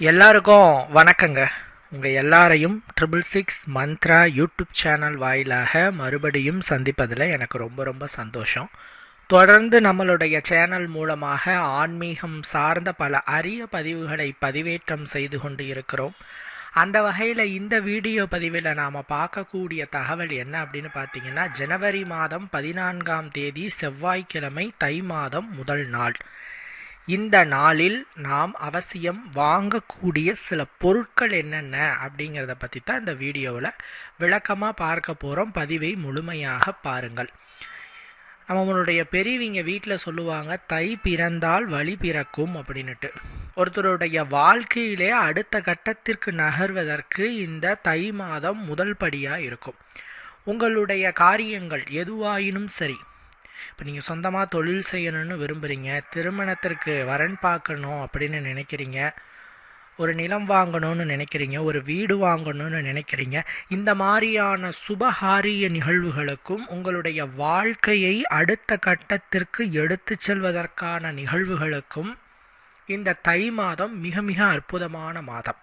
எல்லாருக்கும் வணக்கங்க. உங்கள் எல்லாரையும் triple six Mantra YouTube channel வாயிலாக மறுபடியும் சந்திப்பதில் எனக்கு ரொம்ப ரொம்ப சந்தோஷம். தொடர்ந்து நம்மளுடைய சேனல் மூலமாக ஆன்மீகம் சார்ந்த பல அரிய பதிவுகளை பதிவேற்றம் செய்து கொண்டு இருக்கிறோம். அந்த வகையில் இந்த வீடியோ பதிவில் நாம் பார்க்கக்கூடிய தகவல் என்ன அப்படின்னு பார்த்தீங்கன்னா ஜனவரி மாதம் பதினான்காம் தேதி செவ்வாய்க்கிழமை தை மாதம் முதல் நாள். இந்த நாளில் நாம் அவசியம் வாங்கக்கூடிய சில பொருட்கள் என்னென்ன அப்படிங்கிறத பற்றி தான் இந்த வீடியோவில் விளக்கமாக பார்க்க போகிறோம் பதிவை முழுமையாக பாருங்கள். நம்மளுடைய பெரியவங்க வீட்டில் சொல்லுவாங்க தை பிறந்தால் வழி பிறக்கும் அப்படின்னுட்டு. ஒருத்தருடைய வாழ்க்கையிலே அடுத்த கட்டத்திற்கு நகர்வதற்கு இந்த தை மாதம் முதல் படியாக இருக்கும். உங்களுடைய காரியங்கள் எதுவாயினும் சரி இப்போ நீங்கள் சொந்தமாக தொழில் செய்யணும்னு விரும்புகிறீங்க திருமணத்திற்கு வரன் பார்க்கணும் அப்படின்னு நினைக்கிறீங்க ஒரு நிலம் வாங்கணும்னு நினைக்கிறீங்க ஒரு வீடு வாங்கணும்னு நினைக்கிறீங்க இந்த மாதிரியான சுபகாரிய நிகழ்வுகளுக்கும் உங்களுடைய வாழ்க்கையை அடுத்த கட்டத்திற்கு எடுத்து செல்வதற்கான நிகழ்வுகளுக்கும் இந்த தை மாதம் மிக மிக அற்புதமான மாதம்.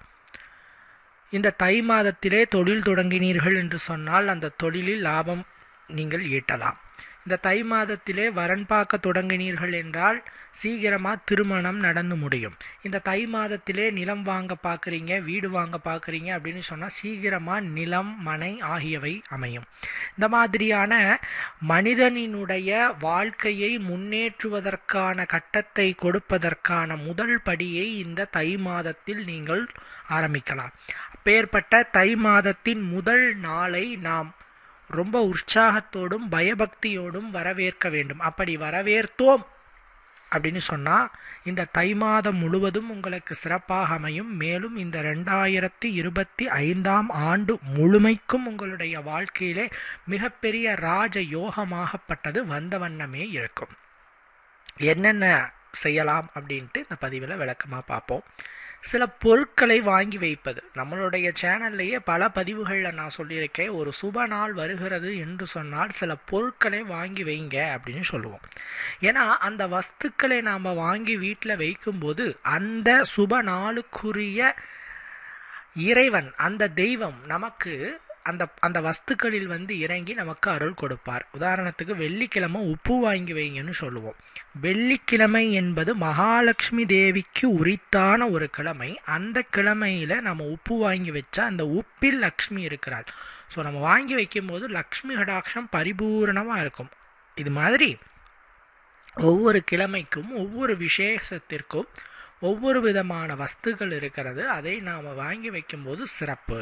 இந்த தை மாதத்திலே தொழில் தொடங்கினீர்கள் என்று சொன்னால் அந்த தொழிலில் லாபம் நீங்கள் ஈட்டலாம். இந்த தை மாதத்திலே வரன் பார்க்க தொடங்கினீர்கள் என்றால் சீக்கிரமாக திருமணம் நடந்து முடியும். இந்த தை மாதத்திலே நிலம் வாங்க பார்க்குறீங்க வீடு வாங்க பார்க்குறீங்க அப்படின்னு சொன்னால் சீக்கிரமாக நிலம் மனை ஆகியவை அமையும். இந்த மாதிரியான மனிதனினுடைய வாழ்க்கையை முன்னேற்றுவதற்கான கட்டத்தை கொடுப்பதற்கான முதல் படியை இந்த தை மாதத்தில் நீங்கள் ஆரம்பிக்கலாம். அப்பேற்பட்ட தை மாதத்தின் முதல் நாளை நாம் ரொம்ப உற்சாகத்தோடும் பயபக்தியோடும் வரவேற்க வேண்டும். அப்படி வரவேற்போம் அப்படின்னு சொன்னால் இந்த தை மாதம் முழுவதும் உங்களுக்கு சிறப்பாக அமையும். மேலும் இந்த ரெண்டாயிரத்தி இருபத்தி ஐந்தாம் ஆண்டு முழுமைக்கும் உங்களுடைய வாழ்க்கையிலே மிகப்பெரிய ராஜ யோகமாகப்பட்டது வந்த வண்ணமே இருக்கும். என்னென்ன செய்யலாம் அப்படின்ட்டு இந்த பதிவில் விளக்கமாக பார்ப்போம். சில பொருட்களை வாங்கி வைப்பது. நம்மளுடைய சேனல்லையே பல பதிவுகளில் நான் சொல்லியிருக்கேன். ஒரு சுப நாள் வருகிறது என்று சொன்னால் சில பொருட்களை வாங்கி வைங்க அப்படின்னு சொல்லுவோம். ஏன்னா அந்த வஸ்துக்களை நாம் வாங்கி வீட்டில் வைக்கும்போது அந்த சுப நாளுக்குரிய இறைவன் அந்த தெய்வம் நமக்கு அந்த அந்த வஸ்துக்களில் வந்து இறங்கி நமக்கு அருள் கொடுப்பார். உதாரணத்துக்கு வெள்ளிக்கிழமை உப்பு வாங்கி வைங்கன்னு சொல்லுவோம். வெள்ளிக்கிழமை என்பது மகாலட்சுமி தேவிக்கு உரித்தான ஒரு கிழமை. அந்த கிழமையில் நம்ம உப்பு வாங்கி வச்சா அந்த உப்பில் லக்ஷ்மி இருக்கிறாள். ஸோ நம்ம வாங்கி வைக்கும்போது லக்ஷ்மி கடாட்சம் பரிபூரணமாக இருக்கும். இது மாதிரி ஒவ்வொரு கிழமைக்கும் ஒவ்வொரு விசேஷத்திற்கும் ஒவ்வொரு விதமான வஸ்துகள் இருக்கிறது. அதை நாம் வாங்கி வைக்கும்போது சிறப்பு.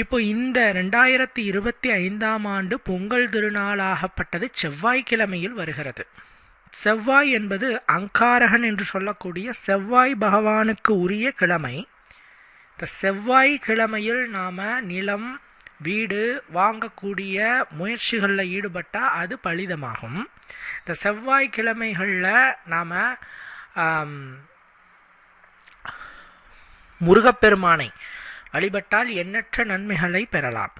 இப்போ இந்த ரெண்டாயிரத்தி இருபத்தி ஐந்தாம் ஆண்டு பொங்கல் திருநாளாகப்பட்டது செவ்வாய்க்கிழமையில் வருகிறது. செவ்வாய் என்பது அங்காரகன் என்று சொல்லக்கூடிய செவ்வாய் பகவானுக்கு உரிய கிழமை. இந்த செவ்வாய் கிழமையில் நாம் நிலம் வீடு வாங்கக்கூடிய முயற்சிகளில் ஈடுபட்டால் அது பலிதமாகும். இந்த செவ்வாய் கிழமைகளில் நாம் முருகப்பெருமானை வழிபட்டால் எண்ணற்ற நன்மைகளை பெறலாம்.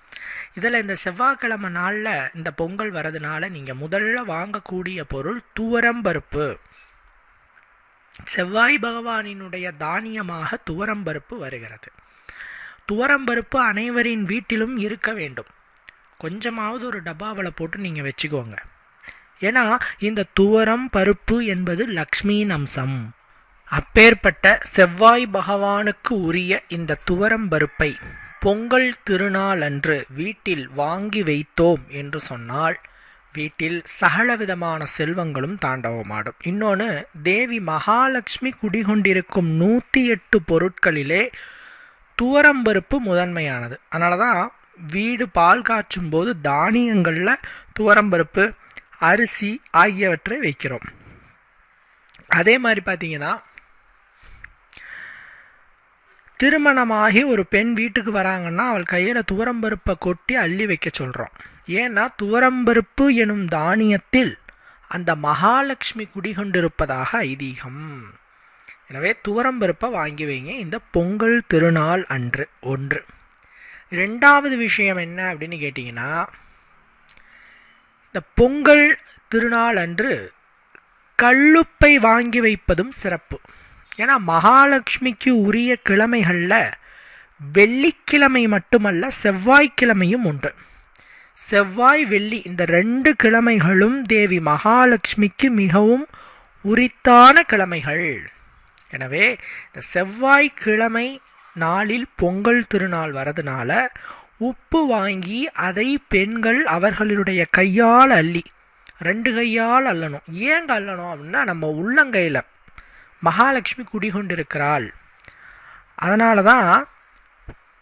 இதில் இந்த செவ்வாய்க்கிழமை நாளில் இந்த பொங்கல் வரதுனால நீங்கள் முதல்ல வாங்கக்கூடிய பொருள் துவரம்பருப்பு செவ்வாய் பகவானினுடைய தானியமாக துவரம்பருப்பு வருகிறது. துவரம்பருப்பு அனைவரின் வீட்டிலும் இருக்க வேண்டும். கொஞ்சமாவது ஒரு டப்பாவில் போட்டு நீங்கள் வச்சுக்கோங்க. ஏன்னா இந்த துவரம் பருப்பு என்பது லக்ஷ்மியின் அம்சம் அப்பேற்பட்ட செவ்வாய் பகவானுக்கு உரிய இந்த துவரம்பருப்பை பொங்கல் திருநாளன்று வீட்டில் வாங்கி வைத்தோம் என்று சொன்னால் வீட்டில் சகலவிதமான செல்வங்களும் தாண்டவமாடும். இன்னொன்று தேவி மகாலட்சுமி குடிகொண்டிருக்கும் நூற்றி எட்டு பொருட்களிலே துவரம்பருப்பு முதன்மையானது. அதனால தான் வீடு பால் காய்ச்சும் போது தானியங்களில் துவரம்பருப்பு அரிசி ஆகியவற்றை வைக்கிறோம். அதே மாதிரி பார்த்தீங்கன்னா திருமணமாகி ஒரு பெண் வீட்டுக்கு வராங்கன்னா அவள் கையில் துவரம்பருப்பை கொட்டி அள்ளி வைக்க சொல்கிறோம் ஏன்னா துவரம்பருப்பு எனும் தானியத்தில் அந்த மகாலட்சுமி குடிகொண்டிருப்பதாக ஐதீகம். எனவே துவரம்பருப்பை வாங்கி வைங்க. இந்த பொங்கல் திருநாள் அன்று ஒன்று. ரெண்டாவது விஷயம் என்ன அப்படின்னு கேட்டிங்கன்னா இந்த பொங்கல் திருநாள் அன்று கல்லுப்பை வாங்கி வைப்பதும் சிறப்பு. ஏன்னா மகாலட்சுமிக்கு உரிய கிழமைகளில் வெள்ளிக்கிழமை மட்டுமல்ல செவ்வாய்க்கிழமையும் உண்டு. செவ்வாய் வெள்ளி இந்த ரெண்டு கிழமைகளும் தேவி மகாலட்சுமிக்கு மிகவும் உரித்தான கிழமைகள். எனவே இந்த செவ்வாய்க்கிழமை நாளில் பொங்கல் திருநாள் வரதுனால உப்பு வாங்கி அதை பெண்கள் அவர்களுடைய கையால் அள்ளி ரெண்டு கையால் அள்ளணும் ஏங்க அள்ளணும் அப்படின்னா நம்ம உள்ளங்கையில் மகாலட்சுமி குடிகொண்டிருக்கிறாள். அதனால தான்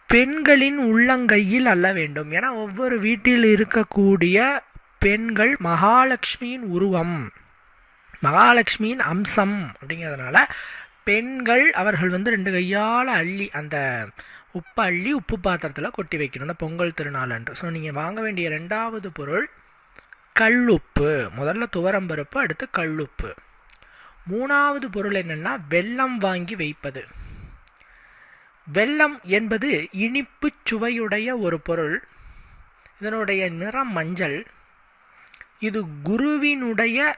பெண்களின் உள்ளங்கையில் அல்ல வேண்டும். ஏன்னா ஒவ்வொரு வீட்டில் இருக்கக்கூடிய பெண்கள் மகாலட்சுமியின் உருவம் மகாலட்சுமியின் அம்சம் அப்படிங்கிறதுனால பெண்கள் அவர்கள் வந்து ரெண்டு கையால் அள்ளி அந்த உப்பு அள்ளி உப்பு பாத்திரத்தில் கொட்டி வைக்கணும். அந்த பொங்கல் திருநாள் அன்று. ஸோ நீங்கள் வாங்க வேண்டிய ரெண்டாவது பொருள் கல்லுப்பு. முதல்ல துவரம்பருப்பு அடுத்து கல்லுப்பு. மூணாவது பொருள் என்னென்னா வெல்லம் வாங்கி வைப்பது. வெள்ளம் என்பது இனிப்பு சுவையுடைய ஒரு பொருள். இதனுடைய நிறம் மஞ்சள். இது குருவினுடைய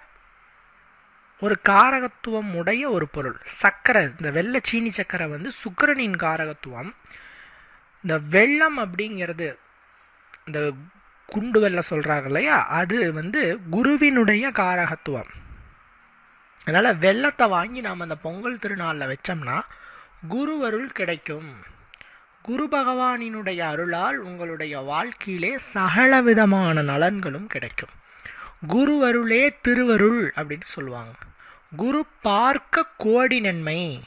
ஒரு காரகத்துவம் உடைய ஒரு பொருள். சர்க்கரை இந்த வெள்ளை சீனி சர்க்கரை வந்து சுக்கரனின் காரகத்துவம். இந்த வெள்ளம் அப்படிங்கிறது இந்த குண்டு வெள்ளை சொல்கிறாங்க இல்லையா? அது வந்து குருவினுடைய காரகத்துவம். அதனால் வெள்ளத்தை வாங்கி நாம் அந்த பொங்கல் திருநாளில் வச்சோம்னா குருவருள் கிடைக்கும். குரு பகவானினுடைய அருளால் உங்களுடைய வாழ்க்கையிலே சகல விதமான நலன்களும் கிடைக்கும். குருவருளே திருவருள் அப்படின்னு சொல்லுவாங்க. குரு பார்க்க கோடி நன்மை.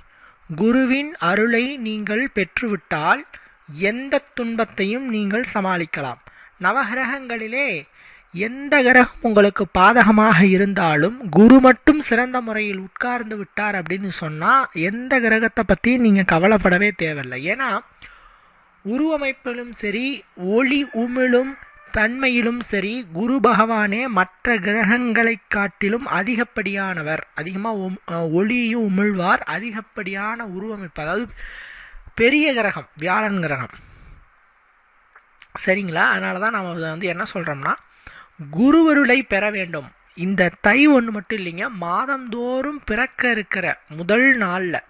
குருவின் அருளை நீங்கள் பெற்றுவிட்டால் எந்த துன்பத்தையும் நீங்கள் சமாளிக்கலாம். நவகிரகங்களிலே எந்த கிரகம் உங்களுக்கு பாதகமாக இருந்தாலும் குரு மட்டும் சிறந்த முறையில் உட்கார்ந்து விட்டார் அப்படின்னு சொன்னால் எந்த கிரகத்தை பற்றியும் நீங்கள் கவலைப்படவே தேவையில்லை. ஏன்னா உருவமைப்பிலும் சரி ஒளி உமிழும் தன்மையிலும் சரி குரு பகவானே மற்ற கிரகங்களை காட்டிலும் அதிகப்படியானவர். அதிகமாக ஒளியும் உமிழ்வார். அதிகப்படியான உருவமைப்பு. அதாவது பெரிய கிரகம் வியாழன் கிரகம். சரிங்களா? அதனால தான் நம்ம வந்து என்ன சொல்கிறோம்னா குருவருளை பெற வேண்டும். இந்த தை ஒன்று மட்டும் இல்லைங்க மாதந்தோறும் பிறக்க இருக்கிற முதல் நாளில்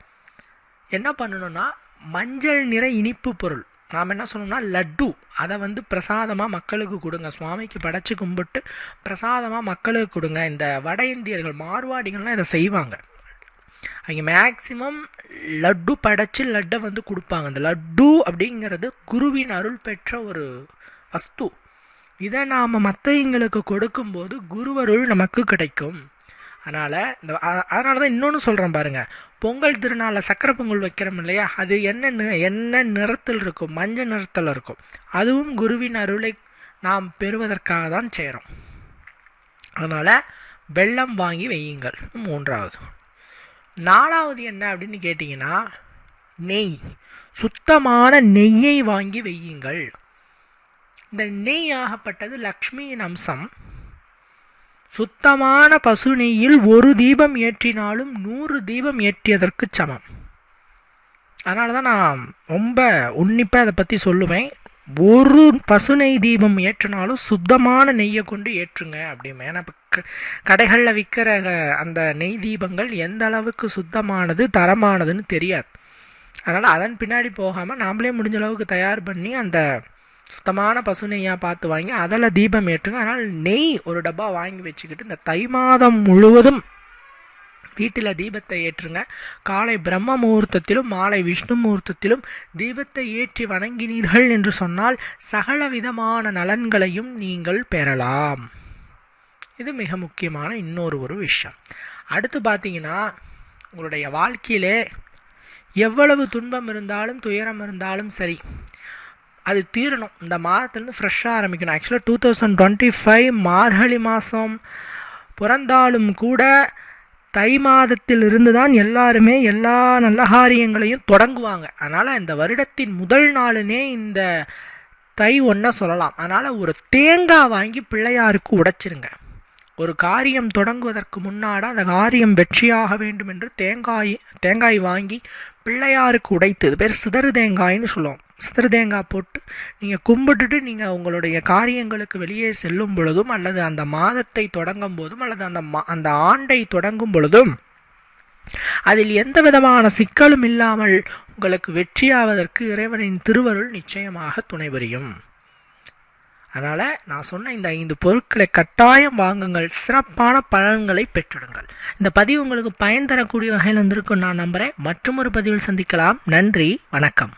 என்ன பண்ணணும்னா மஞ்சள் நிற இனிப்பு பொருள். நாம் என்ன சொல்லணும்னா லட்டு. அதை வந்து பிரசாதமாக மக்களுக்கு கொடுங்க. சுவாமிக்கு படைச்சி கும்பிட்டு பிரசாதமாக மக்களுக்கு கொடுங்க. இந்த வட இந்தியர்கள் மார்வாடிகள்லாம் இதை செய்வாங்க. அவங்க மேக்சிமம் லட்டு படைச்சி லட்டை வந்து கொடுப்பாங்க. அந்த லட்டு அப்படிங்கிறது குருவின் அருள் பெற்ற ஒரு வஸ்து. இதை நாம் மற்றவங்களுக்கு கொடுக்கும்போது குருவருள் நமக்கு கிடைக்கும். அதனால் இந்த அதனால தான் இன்னொன்று சொல்கிறேன் பாருங்கள் பொங்கல் திருநாளில் சக்கரை பொங்கல் வைக்கிறோம் இல்லையா? அது என்ன என்ன நிறத்தில் இருக்கும்? மஞ்சள் நிறத்தில் இருக்கும். அதுவும் குருவின் அருளை நாம் பெறுவதற்காக தான் செய்கிறோம் அதனால் வெள்ளம் வாங்கி வையுங்கள். மூன்றாவது. நாலாவது என்ன அப்படின்னு கேட்டிங்கன்னா நெய். சுத்தமான நெய்யை வாங்கி வையுங்கள். இந்த நெய் ஆகப்பட்டது லக்ஷ்மியின் அம்சம். சுத்தமான பசு நெய்யில் ஒரு தீபம் ஏற்றினாலும் நூறு தீபம் ஏற்றியதற்கு சமம். அதனால தான் நான் ரொம்ப உன்னிப்பாக அதை பற்றி சொல்லுவேன். ஒரு பசு நெய் தீபம் ஏற்றினாலும் சுத்தமான நெய்யை கொண்டு ஏற்றுங்க அப்படிமே ஏன்னா இப்போ கடைகளில் விற்கிற அந்த நெய் தீபங்கள் எந்த அளவுக்கு சுத்தமானது தரமானதுன்னு தெரியாது. அதனால் அதன் பின்னாடி போகாமல் நாமளே முடிஞ்ச அளவுக்கு தயார் பண்ணி அந்த சுத்தமான பசு நெய்யாக பார்த்து வாங்கி அதில் தீபம் ஏற்றுங்க. அதனால் நெய் ஒரு டப்பா வாங்கி வச்சுக்கிட்டு இந்த தை மாதம் முழுவதும் வீட்டில் தீபத்தை ஏற்றுங்க. காலை பிரம்ம முகூர்த்தத்திலும் மாலை விஷ்ணு முகூர்த்தத்திலும் தீபத்தை ஏற்றி வணங்கினீர்கள் என்று சொன்னால் சகல விதமான நலன்களையும் நீங்கள் பெறலாம். இது மிக முக்கியமான இன்னொரு ஒரு விஷயம். அடுத்து பார்த்தீங்கன்னா உங்களுடைய வாழ்க்கையிலே எவ்வளவு துன்பம் இருந்தாலும் துயரம் இருந்தாலும் சரி அது தீரணும். இந்த மாதத்துலேருந்து ஃப்ரெஷ்ஷாக ஆரம்பிக்கணும். ஆக்சுவலாக two thousand twenty five Margazhi மாதம் பிறந்தாலும் கூட தை மாதத்தில் இருந்து தான் எல்லாருமே எல்லா நல்ல காரியங்களையும் தொடங்குவாங்க. அதனால் இந்த வருடத்தின் முதல் நாளுனே இந்த தை ஒன்றை சொல்லலாம். அதனால் ஒரு தேங்காய் வாங்கி பிள்ளையாருக்கு உடைச்சிருங்க. ஒரு காரியம் தொடங்குவதற்கு முன்னாட அந்த காரியம் வெற்றியாக வேண்டும் என்று தேங்காய் தேங்காய் வாங்கி பிள்ளையாருக்கு உடைத்து பேர் சிதறு தேங்காய்னு சொல்லுவோம். சிதறு தேங்காய் போட்டு நீங்கள் கும்பிட்டுட்டு நீங்கள் உங்களுடைய காரியங்களுக்கு வெளியே செல்லும் பொழுதும் அல்லது அந்த மாதத்தை தொடங்கும் போதும் அல்லது அந்த மா அந்த ஆண்டை தொடங்கும் பொழுதும் அதில் எந்த விதமான சிக்கலும் இல்லாமல் உங்களுக்கு வெற்றியாவதற்கு இறைவனின் திருவருள் நிச்சயமாக துணை புரியும். அதனால் நான் சொன்ன இந்த ஐந்து பொருட்களை கட்டாயம் வாங்குங்கள். சிறப்பான பலன்களை பெற்றிடுங்கள். இந்த பதிவு உங்களுக்கு பயன் தரக்கூடிய வகையில் இருந்திருக்கும் நான் நம்புகிறேன் மற்றும் ஒரு பதிவில் சந்திக்கலாம். நன்றி. வணக்கம்.